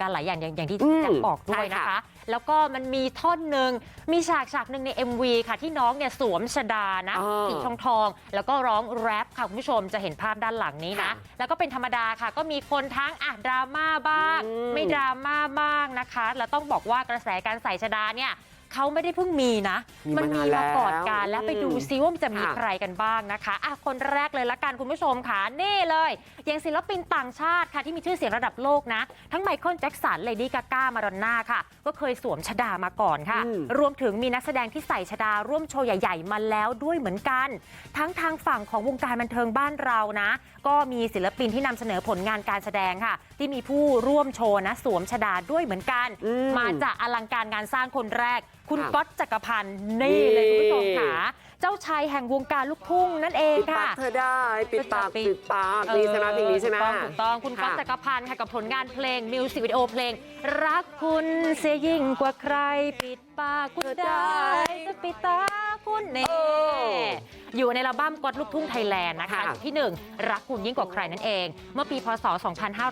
การณ์หลายอย่างอย่างอย่างที่อืมแจ็คบอกด้วยใช่นะค่ะคะ แล้วก็มันมีท่อนหนึ่งมีฉากฉากหนึ่งใน MV ค่ะที่น้องเนี่ยสวมชดานะอ๋อสีทองทองๆแล้วก็ร้องแรปค่ะคุณผู้ชมจะเห็นภาพด้านหลังนี้นะค่ะแล้วก็เป็นธรรมดาค่ะ ก็มีคนทั้งอะดราม่าบ้างอืมไม่ดราม่าบ้างนะคะ แล้วต้องบอกว่ากระแสการใส่ชดาเนี่ย เขาไม่ได้เพิ่งมีนะมีมันมานานมีมาก่อนแล้วการแล้วไปดูอืมซิว่ามันจะมีค่ะใครกันบ้างนะคะอะคนแรกเลยละกันคุณผู้ชมค่ะนี่เลยอย่างศิลปินต่างชาติค่ะที่มีชื่อเสียงระดับโลกนะ ทั้งไมเคิลแจ็คสันเลดี้กาก้ามาดอนน่าค่ะ ก็เคยสวมชดามาก่อนค่ะอืมรวมถึงมีนักแสดงที่ใส่ชดาร่วมโชว์ใหญ่ ๆ มาแล้วด้วยเหมือนกัน ทั้งทางฝั่งของวงการบันเทิงบ้านเรานะ ก็มีศิลปินที่นำเสนอผลงานการแสดงค่ะ ที่มีผู้ร่วมโชว์นะ สวมชดาด้วยเหมือนกันอืมมาจากอลังการงานสร้างคนแรก คุณค่ะก๊อตจักรพันธ์นี่เลยคุณผู้ชมค่ะเจ้าชายแห่งวงการลูกทุ่งนั่นเองปิดปาค่ะกเธอได้ปิดปากปิดปิดปากนี่ใช่ไหมเพลงนี้ใช่ไหมถูกต้องถูกต้องคุณก๊อตค่ะจักรพันธ์ค่ะกับผลงานเพลงมิวสิกวิดีโอเพลง รักคุณเสียยิ่งกว่าใครปิดปากคุณได้จะปิดตาคุณเน่เอออยู่ในอัลบั้มก๊อตลูกทุ่งไทยแลนด์นะคะค่ะที่หนึ่งรักคุณยิ่งกว่าใครนั่นเอง เมื่อปีพศ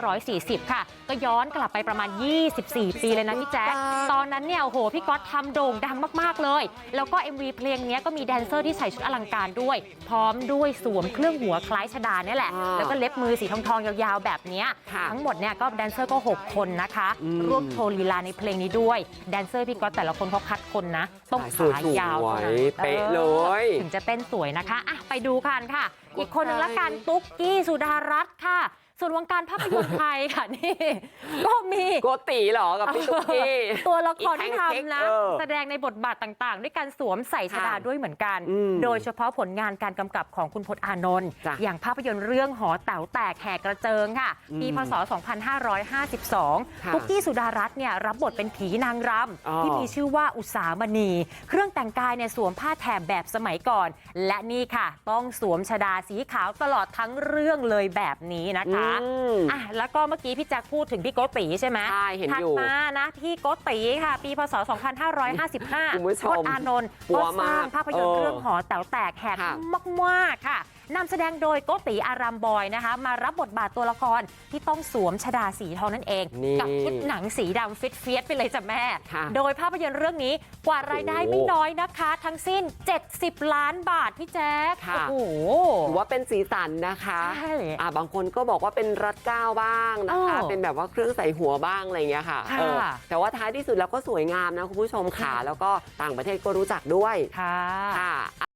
2540 ค่ะ ก็ย้อนกลับไปประมาณ 24 ปีเลยนะพี่แจ๊คตอนนั้นเนี่ยโอ้โหพี่ก๊อตทำโด่งดังมากๆเลย แล้วก็ MV เพลงเนี้ยก็มีแดนเซอร์ที่ใส่ชุดอลังการด้วย พร้อมด้วยสวมเครื่องหัวคล้ายชดาเนี่ยแหละอ่าแล้วก็เล็บมือสีทองทองๆยาวๆแบบเนี้ยค่ะทั้งหมดเนี่ยก็แดนเซอร์ก็ 6 คนนะคะอืมร่วมโชว์ลีลาในเพลงนี้ด้วยแดนเซอร์พี่ก๊อตแต่ละคนเขาคัดคนนะต้องสวยขาสวยยาวท่านั้นเป๊ะเลยถึง จะเต้นสวยนะคะอะไปดูกันค่ะอีกคนหนึ่งละกันใครตุ๊กกี้สุดารัตน์ค่ะ ส่วนวงการภาพยนตร์ไทยค่ะนี่ก็มีโกติเหรอกับพี่ตุ๊กกี้ตัวละครอีที่แพนเค้กทำนะเออแสดงในบทบาทต่างๆ ด้วยการสวมใส่ชดาค่ะด้วยเหมือนกันอืมโดยเฉพาะผลงานการกำกับของคุณพจน์อานนท์จ้ะอย่างภาพยนตร์เรื่องหอแต๋วแตกแหกกระเจิงค่ะอืมปีพศ 2552ค่ะตุ๊กกี้สุดารัตน์เนี่ยรับบทเป็นผีนางรอ๋อำที่มีชื่อว่าอุสามณี เครื่องแต่งกายเนี่ยสวมผ้าแถบแบบสมัยก่อน และนี่ค่ะ ต้องสวมชดาสีขาวตลอดทั้งเรื่องเลยแบบนี้นะคะอืมอะแล้วก็เมื่อกี้พี่แจ็คพูดถึงพี่โกติใช่ไหมใช่เห็นถัดอยู่มานะพี่โกติค่ะ ปีพศ 2555คุณผู้ชมพจน์อานนท์ปัก็วสร้างมากภาพยนตร์เออเรื่องหอแต๋วแตกแหกค่ะมากๆค่ะ นำแสดงโดยโกติอารามบอยนะคะมารับบทบาทตัวละครที่ต้องสวมชดาสีทองนั่นเองนี่กับชุดหนังสีดำฟิตเฟียสไปเลยจ้ะแม่ค่ะโดยภาพยนตร์เรื่องนี้กว่ารายได้โอ้ไม่น้อยนะคะ ทั้งสิ้น 70 ล้านบาทพี่แจ๊คค่ะโอ้โหถือว่าเป็นสีสันนะคะใช่อ่าบางคนก็บอกว่าเป็นรัดเก้าบ้างนะคะเออเป็นแบบว่าเครื่องใส่หัวบ้างอะไรอย่างเงี้ยค่ะค่ะเออแต่ว่าท้ายที่สุดแล้วก็สวยงามนะคุณผู้ชมค่ะ แล้วก็ต่างประเทศก็รู้จักด้วยค่ะค่ะ